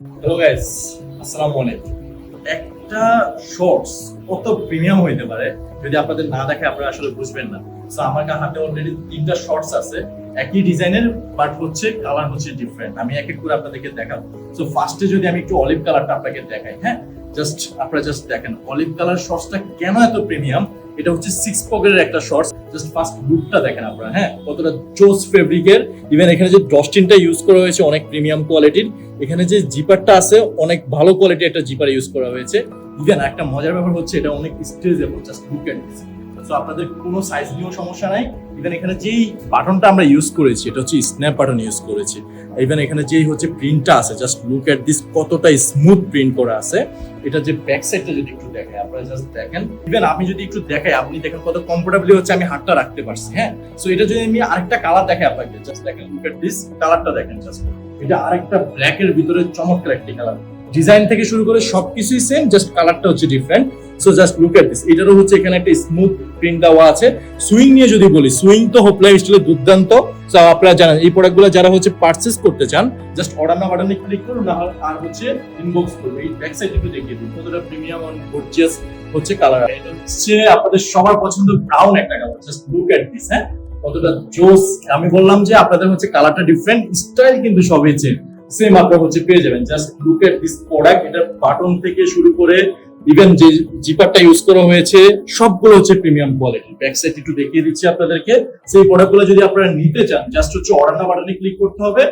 Hello guys আসসালামু আলাইকুম একটা শর্টস কত প্রিমিয়াম হইতে পারে, যদি আপনাদের না দেখে আপনারা আসলে বুঝবেন না। সো আমার হাতে অলরেডি তিনটা শর্টস আছে। একই ডিজাইনের বাট হচ্ছে কালার হচ্ছে ডিফারেন্ট আমি এক এক করে আপনাদেরকে দেখাবো। সো ফার্স্টে যদি আমি একটু অলিভ কালারটা আপনাকে দেখাই হ্যাঁ? জাস্ট আপনারা জাস্ট দেখেন অলিভ কালার শর্টসটা কেন এত প্রিমিয়াম এটা হচ্ছে সিক্স পকেটের একটা শর্টস জাস্ট ফার্স্ট লুকটা দেখেন আপনারা হ্যাঁ? কতটা জোস ফেব্রিকের ইভেন এখানে যে ডস্টিনটা ইউজ করা হয়েছে, অনেক প্রিমিয়াম কোয়ালিটির এখানে যে জিপারটা আছে, অনেক ভালো কোয়ালিটির একটা জিপার ইউজ করা হয়েছে। ইভেন একটা মজার ব্যাপার হচ্ছে, এটা অনেক stretchable just look this so আপনাদের কোনো সাইজ নিয়েও সমস্যা নাই। ইভেন এখানে যেই বাটনটা আমরা ইউজ করেছি, এটা হচ্ছে স্ন্যাপ বাটন ইউজ করেছি। ইভেন এখানে যেই হচ্ছে প্রিন্টটা আছে জাস্ট লুক এট দিস কতটা স্মুথ প্রিন্ট করা আছে। এটা যে ব্যাক সাইডটা যদি একটু দেখেন আপনারা জাস্ট দেখেন। ইভেন আমি যদি একটু দেখাই, আপনি দেখেন কত কমফোর্টেবলি হচ্ছে আমি হাতটা রাখতে পারছি হ্যাঁ? সো এটা যদি আমি আরেকটা কালার দেখাই আপনাকে জাস্ট দেখেন লুক এট দিস কালারটা দেখেন জাস্ট এটা আরেকটা ব্ল্যাক এর ভিতরে চমৎকার একটি কালার ডিজাইন থেকে শুরু করে সবকিছুই সেম জাস্ট কালারটা হচ্ছে different so just look at this এটারও হচ্ছে এখানে একটা স্মুথ প্রিন্ট দেওয়া আছে। সুইং নিয়ে যদি বলি সুইং তো স্টিলের দুর্দান্ত। সো আপনারা জানেন, এই প্রোডাক্টগুলো যারা হচ্ছে পারচেস করতে চান জাস্ট অর্ডার না ক্লিক করুন, না আর হচ্ছে ইনবক্স করুন এই ব্যাক সাইড একটু দেখিয়ে দিন কতটা প্রিমিয়াম অন গর্জিয়াস হচ্ছে কালার হচ্ছে আপনাদের সবার পছন্দ ব্রাউন একটা colour just look at this হ্যাঁ? কতটা জোস। আমি বললাম যে আপনাদের হচ্ছে কালারটা ডিফারেন্ট স্টাইল কিন্তু সবই সেম আপনার হচ্ছে পেয়ে যাবেন। Just look at this product এটা বাটন থেকে শুরু করে ইভেন যে জিপারটা ইউজ করা হয়েছে, সবগুলো হচ্ছে প্রিমিয়াম কোয়ালিটি ব্যাক সাইড একটু দেখিয়ে দিচ্ছি আপনাদেরকে। সেই প্রোডাক্টগুলো যদি আপনারা নিতে চান জাস্ট হচ্ছে অর্ডার বাটনে ক্লিক করতে হবে।